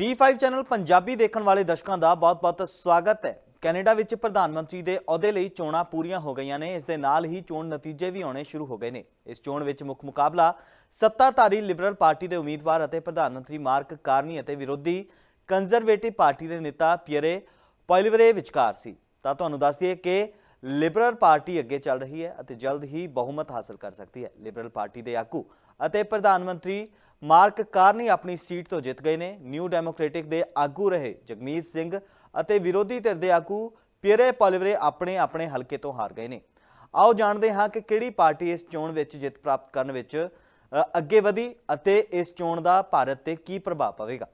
D5 channel Punjabi ਦੇਖਣ ਵਾਲੇ ਦਰਸ਼ਕਾਂ ਦਾ ਬਹੁਤ-ਬਹੁਤ ਸਵਾਗਤ ਹੈ। ਕੈਨੇਡਾ ਵਿੱਚ ਪ੍ਰਧਾਨ ਮੰਤਰੀ ਦੇ ਅਹੁਦੇ ਲਈ ਚੋਣਾਂ ਪੂਰੀਆਂ ਹੋ ਗਈਆਂ ਨੇ। ਇਸ ਦੇ ਨਾਲ ਹੀ ਚੋਣ ਨਤੀਜੇ ਵੀ ਆਉਣੇ ਸ਼ੁਰੂ ਹੋ ਗਏ ਨੇ। ਇਸ ਚੋਣ ਵਿੱਚ ਮੁੱਖ ਮੁਕਾਬਲਾ ਸੱਤਾਧਾਰੀ ਲਿਬਰਲ ਪਾਰਟੀ ਦੇ ਉਮੀਦਵਾਰ ਅਤੇ ਪ੍ਰਧਾਨ ਮੰਤਰੀ ਮਾਰਕ ਕਾਰਨੀ ਅਤੇ ਵਿਰੋਧੀ ਕੰਜ਼ਰਵੇਟਿਵ ਪਾਰਟੀ ਦੇ ਨੇਤਾ ਪੀਅਰੇ ਪੋਇਲਵਰੇ ਵਿਚਕਾਰ ਸੀ। ਤਾਂ ਤੁਹਾਨੂੰ ਦੱਸ ਦਈਏ ਕਿ ਲਿਬਰਲ ਪਾਰਟੀ ਅੱਗੇ ਚੱਲ ਰਹੀ ਹੈ ਅਤੇ ਜਲਦ ਹੀ ਬਹੁਮਤ ਹਾਸਲ ਕਰ ਸਕਦੀ ਹੈ। ਲਿਬਰਲ ਪਾਰਟੀ ਦੇ ਆਗੂ ਅਤੇ ਪ੍ਰਧਾਨ ਮੰਤਰੀ ਮਾਰਕ ਕਾਰਨੀ ਆਪਣੀ ਸੀਟ ਤੋਂ ਜਿੱਤ ਗਏ ਨੇ। ਨਿਊ ਡੈਮੋਕ੍ਰੈਟਿਕ ਦੇ ਆਗੂ ਰਹੇ ਜਗਮੀਤ ਸਿੰਘ ਅਤੇ ਵਿਰੋਧੀ ਧਿਰ ਦੇ ਆਗੂ ਪਿਅਰੇ ਪੋਲਿਵਰੇ ਆਪਣੇ ਆਪਣੇ ਹਲਕੇ ਤੋਂ ਹਾਰ ਗਏ ਨੇ। ਆਓ ਜਾਣਦੇ ਹਾਂ ਕਿ ਕਿਹੜੀ ਪਾਰਟੀ ਇਸ ਚੋਣ ਵਿੱਚ ਜਿੱਤ ਪ੍ਰਾਪਤ ਕਰਨ ਵਿੱਚ ਅੱਗੇ ਵਧੀ ਅਤੇ ਇਸ ਚੋਣ ਦਾ ਭਾਰਤ ਤੇ ਕੀ ਪ੍ਰਭਾਵ ਪਵੇਗਾ।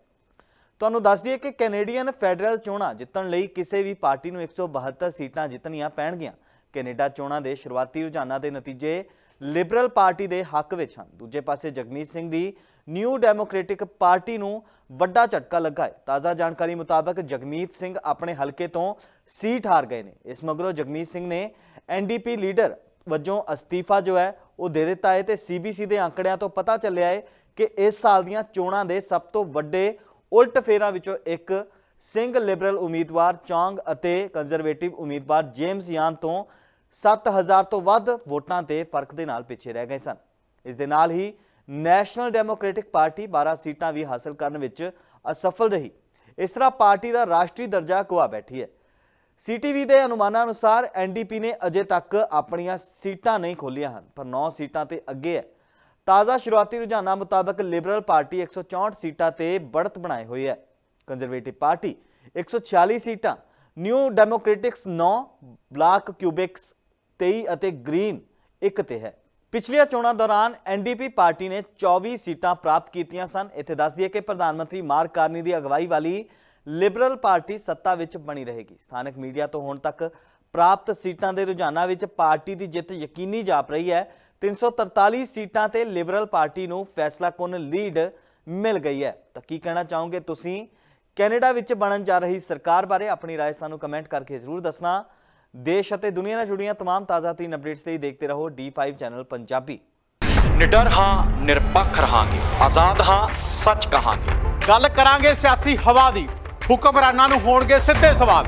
ਤੁਹਾਨੂੰ ਦੱਸ ਦਈਏ ਕਿ ਕੈਨੇਡੀਅਨ ਫੈਡਰਲ ਚੋਣਾਂ ਜਿੱਤਣ ਲਈ ਕਿਸੇ ਵੀ ਪਾਰਟੀ ਨੂੰ 172 ਸੀਟਾਂ ਜਿੱਤਣੀਆਂ ਪੈਣਗੀਆਂ। ਕੈਨੇਡਾ ਚੋਣਾਂ ਦੇ ਸ਼ੁਰੂਆਤੀ ਰੁਝਾਨਾਂ ਦੇ ਨਤੀਜੇ ਲਿਬਰਲ ਪਾਰਟੀ ਦੇ ਹੱਕ ਵਿੱਚ ਹਨ। ਦੂਜੇ ਪਾਸੇ ਜਗਮੀਤ ਸਿੰਘ ਦੀ ਨਿਊ ਡੈਮੋਕ੍ਰੈਟਿਕ ਪਾਰਟੀ ਨੂੰ ਵੱਡਾ ਝਟਕਾ ਲੱਗਾ ਹੈ। ਤਾਜ਼ਾ ਜਾਣਕਾਰੀ ਮੁਤਾਬਕ ਜਗਮੀਤ ਸਿੰਘ ਆਪਣੇ ਹਲਕੇ ਤੋਂ ਸੀਟ ਹਾਰ ਗਏ ਨੇ। ਇਸ ਮਗਰੋਂ ਜਗਮੀਤ ਸਿੰਘ ਨੇ ਐਨਡੀਪੀ ਲੀਡਰ ਵਜੋਂ ਅਸਤੀਫਾ ਜੋ ਹੈ, ਉਹ ਦੇ ਦਿੱਤਾ ਹੈ ਤੇ ਸੀਬੀਸੀ ਦੇ ਅੰਕੜਿਆਂ ਤੋਂ ਪਤਾ ਚੱਲਿਆ ਹੈ ਕਿ ਇਸ ਸਾਲ ਦੀਆਂ ਚੋਣਾਂ ਦੇ ਸਭ ਤੋਂ ਵੱਡੇ ਉਲਟ ਫੇਰਾਂ ਵਿੱਚੋਂ ਇੱਕ ਸਿੰਘ ਲਿਬਰਲ ਉਮੀਦਵਾਰ, ਚੌਂਗ ਅਤੇ ਕੰਜ਼ਰਵੇਟਿਵ ਉਮੀਦਵਾਰ ਜੇਮਸ ਯਾਨ ਤੋਂ 7000 ਤੋਂ ਵੱਧ ਵੋਟਾਂ ਤੇ ਫ਼ਰਕ ਦੇ ਨਾਲ ਪਿੱਛੇ ਰਹਿ ਗਏ ਸਨ। ਇਸ ਦੇ ਨਾਲ ਹੀ ਨੈਸ਼ਨਲ ਡੈਮੋਕ੍ਰੈਟਿਕ ਪਾਰਟੀ 12 ਸੀਟਾਂ ਵੀ ਹਾਸਲ ਕਰਨ ਵਿੱਚ ਅਸਫਲ ਰਹੀ। ਇਸ ਤਰ੍ਹਾਂ ਪਾਰਟੀ ਦਾ ਰਾਸ਼ਟਰੀ ਦਰਜਾ ਗਵਾ ਬੈਠੀ ਹੈ। ਸੀਟੀਵੀ ਦੇ ਅਨੁਮਾਨਾਂ ਅਨੁਸਾਰ ਐਨਡੀਪੀ ਨੇ ਅਜੇ ਤੱਕ ਆਪਣੀਆਂ ਸੀਟਾਂ ਨਹੀਂ ਖੋਲੀਆਂ ਹਨ, ਪਰ 9 ਸੀਟਾਂ ਤੇ ਅੱਗੇ ਹੈ। ਤਾਜ਼ਾ ਸ਼ੁਰੂਆਤੀ ਰੁਝਾਨਾਂ ਮੁਤਾਬਕ ਲਿਬਰਲ ਪਾਰਟੀ 164 ਸੀਟਾਂ ਤੇ ਬੜਤ ਬਣਾਏ ਹੋਈ ਹੈ। ਕੰਜ਼ਰਵੇਟਿਵ ਪਾਰਟੀ 146 ਸੀਟਾਂ, ਨਿਊ ਡੈਮੋਕ੍ਰੈਟਿਕਸ 9 ਬਲਾਕ ਕਿਊਬਿਕਸ 23 ਅਤੇ ਗ੍ਰੀਨ ਇੱਕ ਤੇ ਹੈ। ਪਿਛਲੀਆਂ ਚੋਣਾਂ ਦੌਰਾਨ ਐਨਡੀਪੀ ਪਾਰਟੀ ਨੇ 24 ਸੀਟਾਂ ਪ੍ਰਾਪਤ ਕੀਤੀਆਂ ਸਨ। ਇੱਥੇ ਦੱਸ ਦਈਏ ਕਿ ਪ੍ਰਧਾਨ ਮੰਤਰੀ ਮਾਰਕ ਕਾਰਨੀ ਦੀ ਅਗਵਾਈ ਵਾਲੀ ਲਿਬਰਲ ਪਾਰਟੀ ਸੱਤਾ ਵਿੱਚ ਬਣੀ ਰਹੇਗੀ। ਸਥਾਨਕ ਮੀਡੀਆ ਤੋਂ ਹੁਣ ਤੱਕ ਪ੍ਰਾਪਤ ਸੀਟਾਂ ਦੇ ਰੁਝਾਨਾਂ ਵਿੱਚ ਪਾਰਟੀ ਦੀ ਜਿੱਤ ਯਕੀਨੀ ਜਾਪ ਰਹੀ ਹੈ 343 ਸੀਟਾਂ ਤੇ ਲਿਬਰਲ ਪਾਰਟੀ ਨੂੰ ਫੈਸਲਾਕੁੰਨ ਲੀਡ ਮਿਲ ਗਈ ਹੈ ਤਾਂ ਕੀ ਕਹਿਣਾ ਚਾਹੋਗੇ ਤੁਸੀਂ ਕੈਨੇਡਾ ਵਿੱਚ ਬਣਨ ਜਾ ਰਹੀ ਸਰਕਾਰ ਬਾਰੇ ਆਪਣੀ رائے ਸਾਨੂੰ ਕਮੈਂਟ ਕਰਕੇ ਜ਼ਰੂਰ ਦੱਸਣਾ ਦੇਸ਼ ਅਤੇ ਦੁਨੀਆ ਨਾਲ ਜੁੜੀਆਂ तमाम ਤਾਜ਼ਾ ਤਰੀਨ ਅਪਡੇਟਸ ਲਈ ਦੇਖਦੇ ਰਹੋ D5 ਚੈਨਲ ਪੰਜਾਬੀ ਨਿਡਰ ਹਾਂ ਨਿਰਪੱਖ ਰਹਾਂਗੇ ਆਜ਼ਾਦ ਹਾਂ ਸੱਚ ਕਹਾਂਗੇ ਗੱਲ ਕਰਾਂਗੇ ਸਿਆਸੀ ਹਵਾ ਦੀ ਹੁਕਮਰਾਨਾਂ ਨੂੰ ਹੋਣਗੇ ਸਿੱਧੇ ਸਵਾਲ